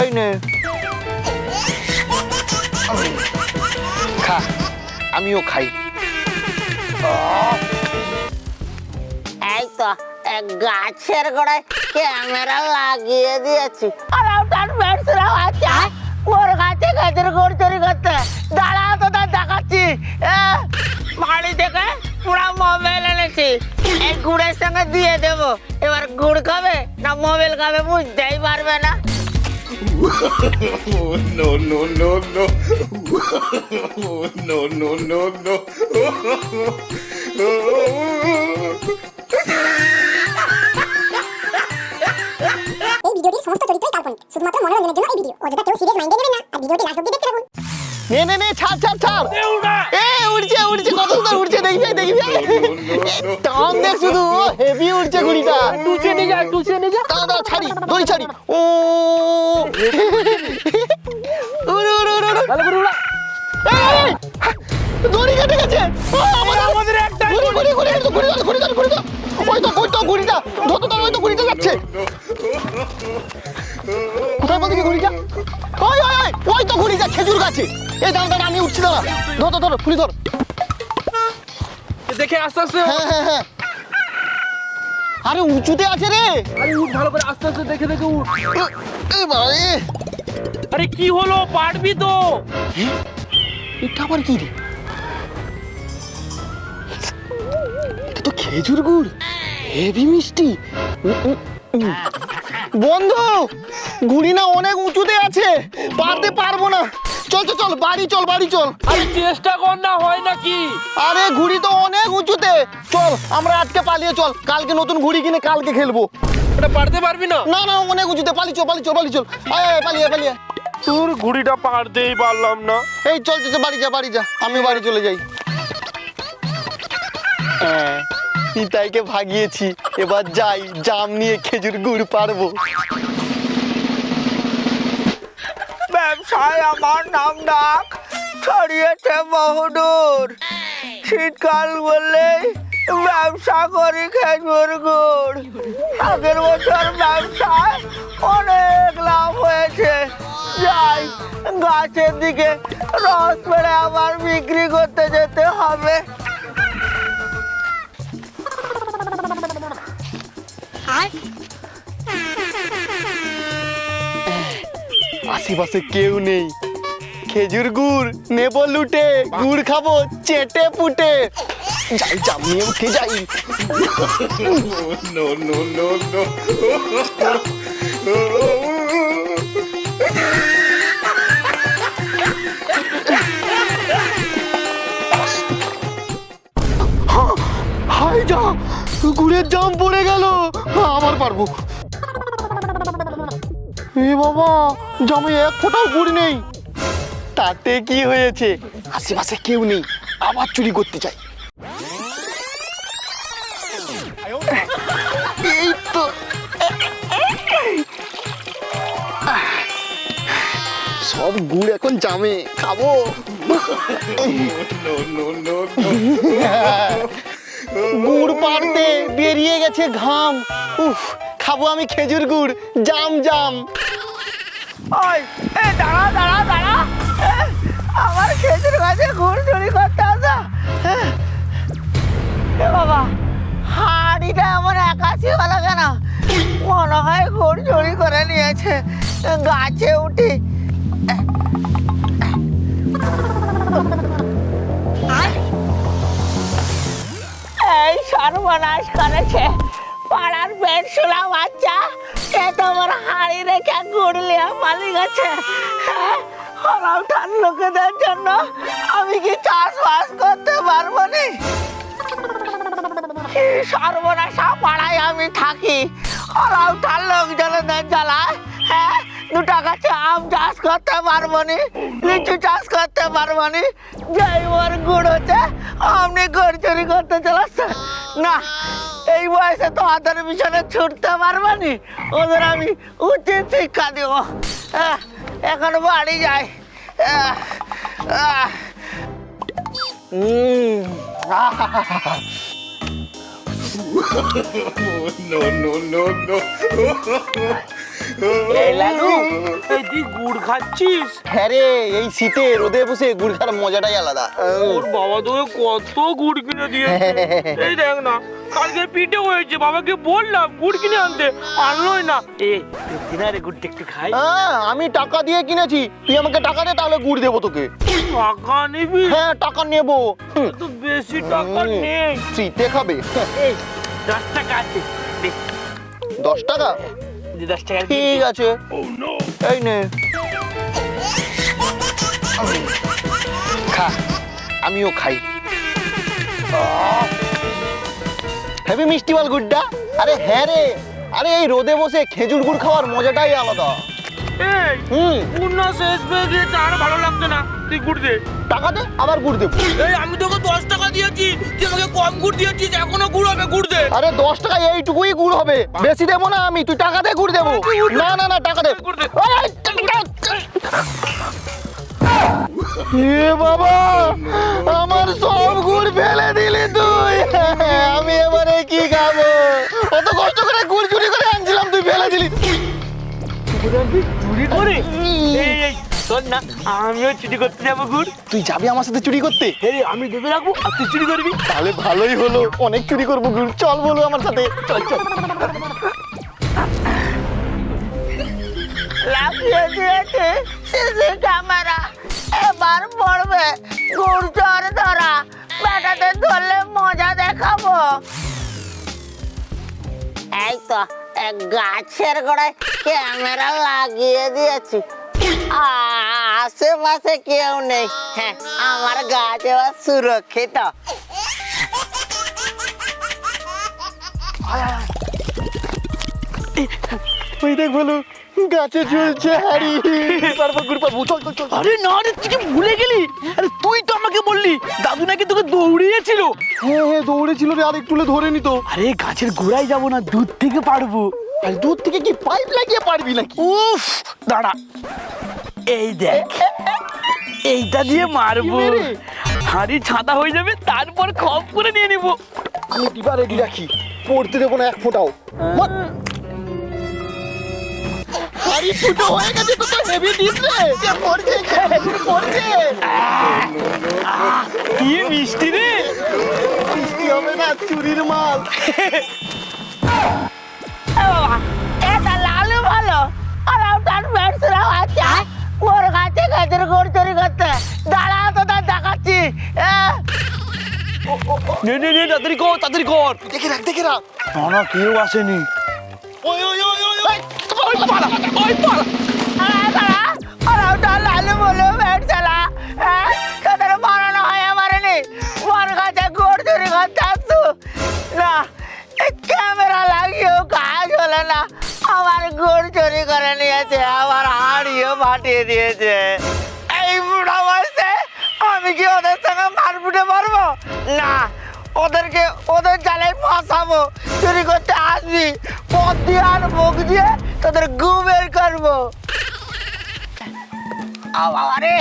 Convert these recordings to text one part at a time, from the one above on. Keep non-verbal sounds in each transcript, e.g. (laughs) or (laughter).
এই নে। খা আমিও খাই। এই তো গাছের গোড়ায় ক্যামেরা লাগিয়ে দিয়েছি। আর ওটার মেটসরা আছে। ওর গাছে গাছের গোড় চুরি করতে। দাঁড়া তো তার দেখাচ্ছি। এ, বাড়ি থেকে পুরা মোবাইল এনেছি। এই গুড়ের সঙ্গে দিয়ে দেবো। এবার গুড় খাবে না মোবাইল খাবে বুঝতেই পারবে না। Oh, no, no, no, no. Oh, no, no, no, no. এই ভিডিওটির সমস্ত চরিত্রই কাল্পনিক শুধুমাত্র মনোরঞ্জনের জন্য এই ভিডিও অযথা কেউ সিরিয়াস মাইন্ডে নেবেন না আর ভিডিওটি লাস্ট অব্দি দেখতে থাকুন নে নে নে ছাড় ছাড় ছাড় এ উড়ছে উড়ছে কত সুন্দর উড়ছে দেখবি দেখবি টান দেখ শুধু হেভি উড়ছে ঘুড়িটা টুচে নিয়ে যা টুচে নিয়ে যা। দাঁড়া দাঁড়া ছাড়ি দড়ি ছাড়ি। ও। উড়ে উড়ে উড়ে উড়ে। এই, এই, দড়ি কেটে গেছে। আমাদের একটা ঘুড়ি ঘুড়ি ঘুড়ি ঘুড়ি ঘুড়ি ধর। ওই তো ওই তো ঘুড়িটা ধর তো ওই তো ঘুড়িটা যাচ্ছে। কোথায় বলতে ঘুড়িটা ওই ওই ওই তো ঘুড়িটা খেজুর গাছে। এই দাঁড়া দাঁড়া আমি উঠছি দাঁড়া। ধর ধর ঘুড়ি ধর। আস্তে আস্তে। হ্যাঁ হ্যাঁ হ্যাঁ। আরে উঁচুতে আছে রে। আরে উঠ ভালো করে আস্তে আস্তে দেখে দেখে উঠ। এ আরে কি হলো পারবি তো? এটা আবার কি রে? এটা তো খেজুর গুড়। হেভি মিষ্টি। বন্ধু ঘুড়ি না অনেক উঁচুতে আছে। পারতে পারব না। চল চল চল বাড়ি চল বাড়ি চল। আরে চেষ্টা কর না হয় নাকি? আরে ঘুড়ি তো অনেক উঁচুতে। চল আমরা আজকে পালিয়ে চল। কালকে নতুন ঘুড়ি কিনে কালকে খেলব। এটা পারতে পারবি না? না না অনেক উঁচুতে। পালি চল পালি চল পালি চল। আয় আয়, পালিয়ে পালিয়ে। তোর ঘুড়িটা পারতেই পারলাম না। এই চল চল চল, বাড়ি যা বাড়ি যা। আমি বাড়ি চলে যাই। হ্যাঁ নিতাইকে ভাগিয়েছি। এবার যাই জাম নিয়ে খেজুর গুড় পারব ব্যবসায় আমার নাম ডাক। ছড়িয়েছে বহুদূর। শীতকাল বললেই ব্যবসা করি খেজুর গুড়। আগের বছর ব্যবসায় অনেক লাভ হয়েছে। যাই, গাছের দিকে রস পেড়ে আবার বিক্রি করতে যেতে হবে। আশেপাশে কেউ নেই। খেজুর গুড় নেব লুটে গুড় খাব চেটে পুটে। যাই জাম নিয়ে উঠে যাই। No. হাই যা গুড়ের জাম পড়ে গেল। আবার পারব। এ বাবা জামে এক ফোঁটাও গুড় নেই। তাতে কি হয়েছে? আশেপাশে কেউ নেই আবার চুরি করতে চাই এই তো। সব গুড় এখন জামে খাব. গুড় পাড়তে বেরিয়ে গেছে ঘাম। উফ খাব আমি খেজুর গুড়। জাম জাম। ওই এ দাঁড়া দাঁড়া দাঁড়া। আমার খেজুর গাছে গুড় চুরি করতে আসা। এ, বাবা হাড়িটা এমন একাশি হলো কেন? মনে হয় গুড় চুরি করে নিয়েছে গাছে উঠি। এই সর্বনাশ করেছে। পাড়ার বেড শোলা বাচ্চা এ তোমার হাড়ি রেখে গুড়লিয়া পালি গেছে হরাউঠান লোকেদের জন্য আমি কি চাষবাস করতে পারব নি? সর্বনাশা পাড়ায় আমি থাকি। হরাউঠান লোকজনদের জ্বালায় হ্যাঁ দুটা গাছে আম চাষ করতে পারব নি, লিচু চাষ করতে পারব নি। ওর গুড় হচ্ছে আপনি গড় চুরি করতে চলাচ্ছে না এই বয়সে তো আধার পিছনে ছুটতে পারবানি। ওদের আমি উচিত শিক্ষা দেব। এখন বাড়ি যাই। (laughs) no, no, no, no. (laughs) এই লালু এই তুই গুড় খাচ্ছিস? হ্যাঁ রে এই শীতে রোদে বসে গুড় খাওয়ার মজাটাই আলাদা। ওর বাবা তোকে কত গুড় কিনে দিয়েছে। (laughs) এই দেখ না কালকে পিঠে হয়েছে বাবাকে বললাম গুড় কিনে আনতে। আনলোই না। এ গুড়টা একটু খাই। হ্যাঁ আমি টাকা দিয়ে কিনেছি। তুই আমাকে টাকা দে তাহলে গুড় দেবো তোকে। টাকা নিবি? হ্যাঁ টাকা নেব। তো বেশি টাকা নেই। শীতে খাবে। এই দশ টাকা আছে। দশ টাকা? দে দশ টাকা ঠিক আছে। এই নে। খা আমিও খাই। হেভি মিষ্টি বল গুড্ডা। আরে হ্যাঁ রে। আরে এই রোদে বসে খেজুর গুড় খাওয়ার মজাটাই আলাদা। এই হুম। শেষ পেয়ে গিয়েছে আর ভালো লাগছে না। তুই গুড় দে। টাকা দে আবার গুড় দেবো। এই আমি তোকে দশ টাকা দিয়েছি তুই আমাকে কম গুড় দিয়েছিস এখনও গুড় হবে গুড় দে। আরে দশ টাকা এইটুকুই গুড় হবে বেশি দেবো না আমি তুই টাকা দে গুড় দেবো। না না না টাকা দে। এ বাবা করে? এই এই শোন না আমিও চুরি করতে যাব গুড়। তুই যাবি আমার সাথে চুরি করতে? এই আমি দেবে রাখব আর তুই চুরি করবি। তাহলে ভালোই হলো অনেক চুরি করব গুড়। চল বলো আমার সাথে চল চল। লাগিয়ে দিয়েছে সিসি ক্যামেরা এবার পড়বে গুড় চর ধরা বেটাতে ধরলে মজা দেখাবো। এই তো গাছের গোড়ায় ক্যামেরা লাগিয়ে দিয়েছি। আশেপাশে কেউ নেই। হ্যাঁ আমার গাছ এবার সুরক্ষিত। ওই দেখ বলো গাছে ঝুলছে হাড়ি পারব গুড় পারব। চল চল চল আরে না রে তুই কি ভুলে গেলি? আরে তুই তো আমাকে বললি দাদু নাকি তোকে দৌড়িয়েছিল। হ্যাঁ হ্যাঁ দৌড়েছিল রে আর একটু হলে ধরে নিত। আরে গাছের গোড়ায় যাব না দূর থেকে পারব। আর দূর থেকে কি পাইপ লাগিয়ে পারবি নাকি? উফ দাঁড়া। এই দেখ এইটা দিয়ে মারবো? হাড়ি ছাতা হয়ে যাবে তারপর খপ করে নিয়ে নিবো। আমি ডিবা রেডি রাখি? পড়তে দেবো না এক ফোঁটাও। হাড়ি ফুটো হয়ে গেছে তো হেভি দিস রে। যে পড়ছে যে পড়ছে। কি মিষ্টি রে? বৃষ্টি হবে না চুরির মাল। এটা লালু ভালো। আর আপনার ফ্রেন্ডসরাও আছে ওর কাছে গাছের গোড় চুরি করতে। দাঁড়াও তো তার দেখাচ্ছি। নে নে নে তাড়াতাড়ি কর তাড়াতাড়ি কর। দেখে রাখ দেখে রাখ। না না কেউ আসেনি। ওই ওই ওই ওই। ওই পালা ওই পালা। হয় এই ক্যামেরা লাগিয়েও কাজ হলো না। আমার গোড় চুরি করে নিয়েছে, আমার হাড়িও ফাটিয়ে দিয়েছে। এই বুড়া বয়সে আমি কি ওদের সঙ্গে মারপিটে পারব না, ওদেরকে, ওদের জালে ফাঁসাবো চুরি করতে আসবি। পথ দিয়ে আর মুখ দিয়ে তোদের গু বের করব আরে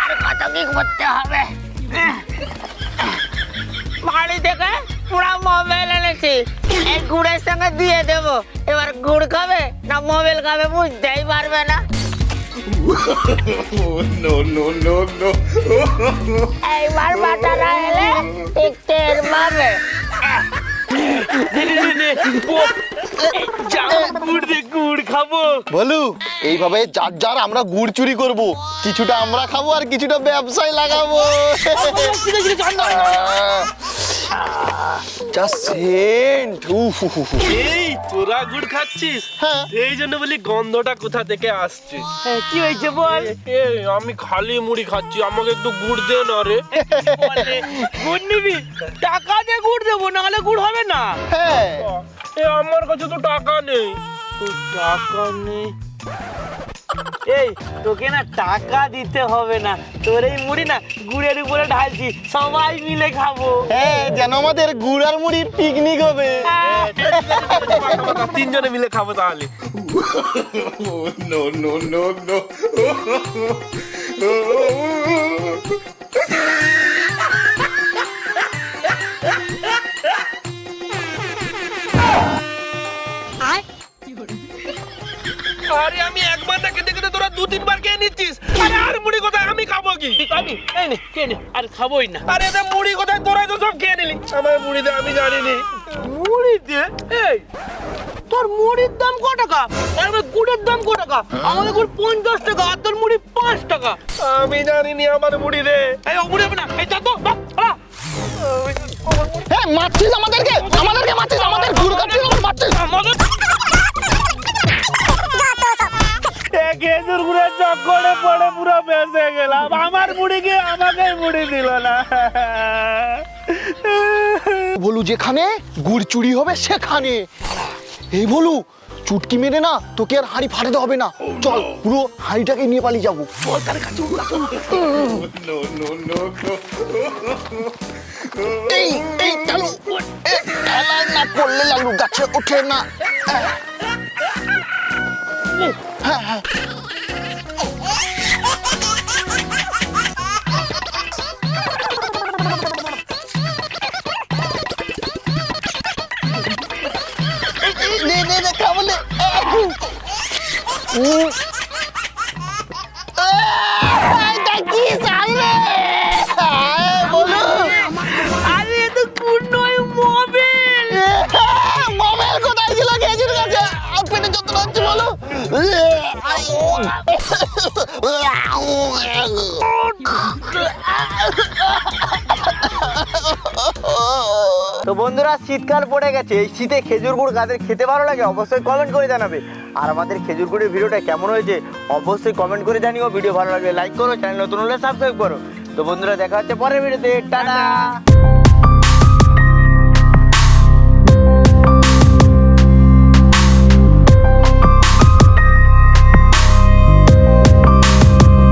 আর কত কি করতে হবে বাড়ি থেকে পুরা মোবাইল এনেছি এই গুড়ের সঙ্গে দিয়ে দেবো এবার গুড় খাবে না মোবাইল খাবে বুঝতেই পারবে না Oh, no, no, no, no. এইবার বাটারা এলে ঠিক টের পাবে গুড় দে গুড় খাব। বলু এইভাবে যার যার আমরা গুড় চুরি করব কিছুটা আমরা খাব আর কিছুটা ব্যবসায় লাগাবো। যা সেন্ট। এই তোরা গুড় খাচ্ছিস? হ্যাঁ। এই জন্য বলি গন্ধটা কোথা থেকে আসছে? কি হয়েছে বল? আমি খালি মুড়ি খাচ্ছি আমাকে একটু গুড় দে না রে। গুড় নিবি? টাকা দিয়ে গুড় দেবো নাহলে গুড় হবে না। হ্যাঁ। এ আমার কাছে তো টাকা নেই। তো টাকা নেই? এই তোকে না টাকা দিতে হবে না। তোর এই মুড়ি না গুড়ের উপরে ঢালছি সবাই মিলে খাব। হ্যাঁ যেন আমাদের গুড় আর মুড়ির পিকনিক হবে। তিনজনে মিলে খাব তাহলে। Oh, (laughs) no, no, no, তিনবার খেয়ে নিচ্ছিস? আরে আর মুড়ি কোথায়? আমি খাব কি? আমি। এই নে কে নে। আর খাবোই না। আরে এটা মুড়ি কোথায়? তোরাই তো সব খেয়ে নিলি। আমার মুড়িতে আমি জানিনি। মুড়িতে এই তোর মুড়ির দাম ক টাকা? আর আমার গুড়ের দাম ক টাকা? আমাদের গুড় পঞ্চাশ টাকা আর তোর মুড়ি পাঁচ টাকা। আমি জানিনি আমার মুড়ি রে এই ও মুড়ি হবে না। এই যা তো। হ্যাঁ মারছিস আমাদেরকে? আমাদেরকে মারছিস? আমাদের গুড় কাটছিস? আমার মারছিস? খেজুর চক্করে পড়ে, পুরো বেঁচে গেলাম। আমার মুড়ি গিয়ে আমাকে মুড়ি দিল না। বলু, যেখানে গুড় চুরি হবে, সেখানে। এই বলু, চুটকি মেরে না, তোকে আর হাঁড়ি ফাটাতে হবে না। চল, পুরো হাঁড়িটাকে নিয়ে পালিয়ে যাব। না পড়লে লালু গাছে ওঠে না। হ্যাঁ হ্যাঁ। কি সামনে বলু আরে তো গুড় নয় মোবিল মোবাইল কোথায় ছিল খেজুর গাছে আর পেটে যন্ত্রণা হচ্ছে বলো তো বন্ধুরা, শীতকাল পড়ে গেছে। এই শীতে খেজুর গুড় কাদের খেতে ভালো লাগে অবশ্যই কমেন্ট করে জানাবে। আর আমাদের খেজুর গুড়ের ভিডিওটা কেমন হয়েছে অবশ্যই কমেন্ট করে জানিও। ভিডিও ভালো লাগলে লাইক করো চ্যানেল নতুন হলে সাবস্ক্রাইব করো। তো বন্ধুরা, দেখা হচ্ছে পরের ভিডিওতে। টাটা!